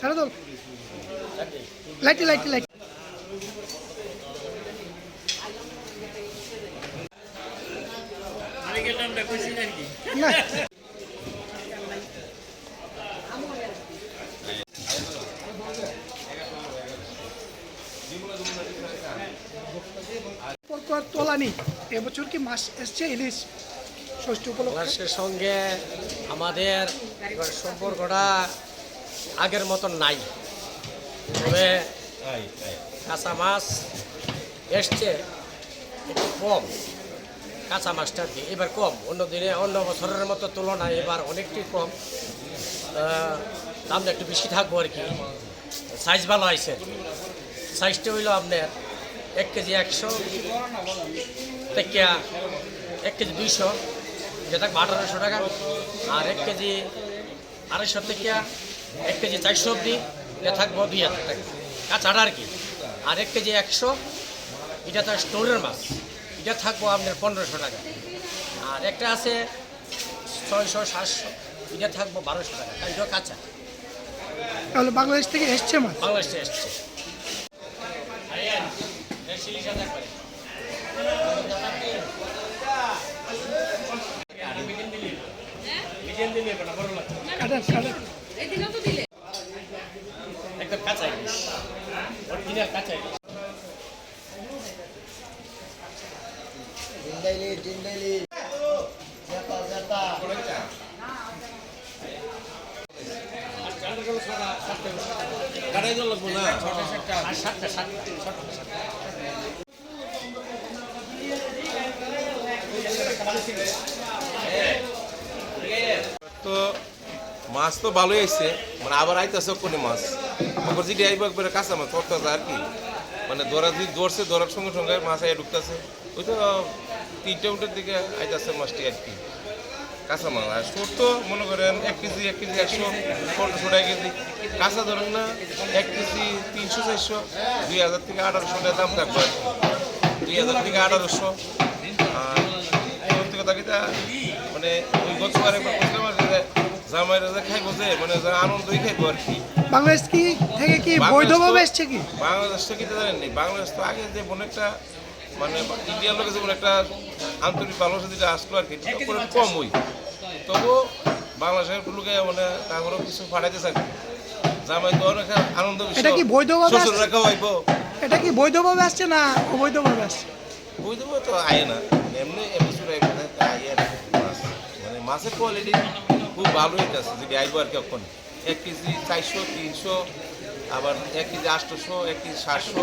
সারা দল। লাইটে লাইটে, লাইট। না। তোলা এবছর কি মাছ এসছে ইলিশ? ষষ্ঠী উপলক্ষে। সঙ্গে আমাদের সম্পর্কটা আগের মতন নাই। তবে কাঁচা মাছ এসছে একটু কম। কাঁচা মাছটা আর কি এবার কম। অন্য দিনে অন্য বছরের মতো তুলনায় এবার অনেকটাই কম। দামটা একটু বেশি থাকব আর কি। সাইজ ভালো হয়েছে। সাইজটা হইল আপনার এক কেজি একশো থেকে এক কেজি দুইশো যেটা আঠারোশো টাকা। আর এক কেজি আড়াইশো থেকে এক কেজি চারশো অব্দি এটা থাকব দুই হাজার টাকা। কাঁচাটা আর কি আর এক কেজি একশো এটা তো স্টোরের মাছ এটা থাকব আপনার পনেরোশো টাকা। আর একটা আছে ছয়শো সাতশো এটা থাকব বারোশো টাকা কারণ এটা কাঁচা। তাহলে বাংলাদেশ থেকে এসছে মাছ? বাংলাদেশ থেকে এসছে কাটান একদম কাঁচা ইলিশ অরিজিনাল কাঁচা ইলিশ তো মাছ তো ভালোই আইছে মানে আবার আইতেছে কোনে মাছ। আবার যদি আইব একবারে কাঁচা মাছ পড়তেছে আর কি। মানে দৌড়া যদি দৌড়ছে দৌড়ার সঙ্গে সঙ্গে মাছ আইয়া ঢুকতেছে। ওই তো তিনটে উঠের দিকে আইতেছে মাছটি আর কি। কাঁচা মাছ আর ছোট তো মনে করেন এক কেজি এক কেজি একশো পনেরোশো টাকা কেজি। কাঁচা ধরেন না এক কেজি তিনশো চারশো দুই হাজার থেকে আঠারোশো টাকা দাম থাকবে। দুই হাজার থেকে আঠারোশো। আর কথা কিতা মানে ওই গতবার বুঝলাম আর যে জামাইরা যে খাইবো যে মানে যে আনন্দই খাইবো আর কি। বাংলাদেশ কি থেকে কি বৈধভাবে এসছে কি? বাংলাদেশ থেকে তো জানেননি বাংলাদেশ তো আগে যে মনে একটা মানে ইন্ডিয়ার লোকে যেমন একটা আন্তরিক ভালোবাসা যেটা আসলো আর কি কম হই তবু বাংলাদেশের লোকে মানে তারপরেও কিছু পাঠাইতে চাই জামাই তো অনেক আনন্দ এটা কি বৈধভাবে আসছে? শ্বশুররা খাওয়াইবো এটা কি বৈধভাবে আসছে না অবৈধভাবে আসছে? ওই দেবো তো আয় না। এমনি এবছর আইব না আর মানে মাছের কোয়ালিটি খুব ভালো হইতেছে যদি আইব আর কি এখন এক কেজি চারশো, তিনশো, আবার এক কেজি আটশোশো এক কেজি সাতশো,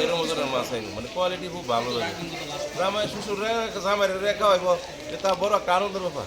এরকম ওজনের মাছ আইব। মানে কোয়ালিটি খুব ভালো লাগে। জামাই শ্বশুররা জামাইরা রেখা হইব এটা বড় একটা আনন্দের ব্যাপার।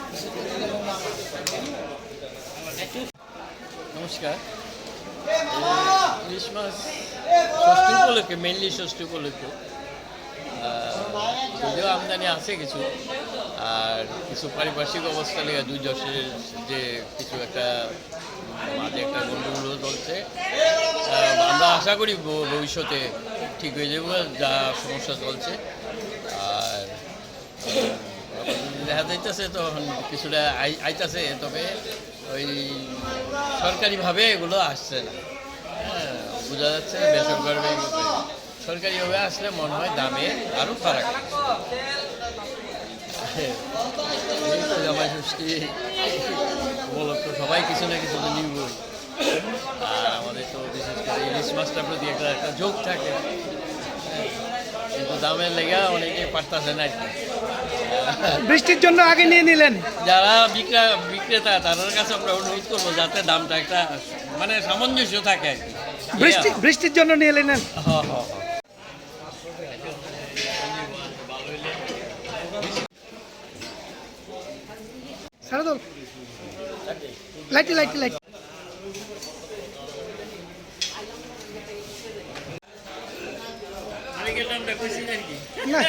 নমস্কার। ইলিশ মাছ ষষ্ঠী উপলক্ষে মেনলি ষষ্ঠী উপলক্ষে যদিও আমদানি আছে কিছু আর কিছু পারিপার্শ্বিক অবস্থা লেগে দুই যশের যে কিছু একটা মাঝে একটা গণ্ডগোল চলছে। আমরা আশা করি ভবিষ্যতে ঠিক হয়ে যাবে যা সমস্যা চলছে। আর দেখা যাইতেছে তখন কিছুটা আই আইতাছে তবে ওই সরকারিভাবে এগুলো আসছে না। হ্যাঁ বোঝা যাচ্ছে বেসরকারি সরকারিভাবে আসলে মনে হয় দামে আরও ফারাক জামাই ষষ্ঠী উপলক্ষ সবাই কিছু না কিছু তো নিবই। আর আমাদের তো বিশেষ করে ইলিশ মাছটার প্রতি একটা একটা যোগ থাকে। হ্যাঁ, কিন্তু দামের লেগে অনেকে পারতেছে না বৃষ্টির জন্য আগে নিয়ে নিলেন? যারা বিক্রা বিক্রেতা তাদের কাছে আমরা অনুরোধ করব যাতে দামটা একটা মানে সামঞ্জস্য থাকে আর কি। বৃষ্টি বৃষ্টির জন্য নিয়ে নিলেন? হ্যাঁ হ্যাঁ হ্যাঁ সারা দাও লাইটি লাইটি লাইট আমি গেলাম কইছি আর কি না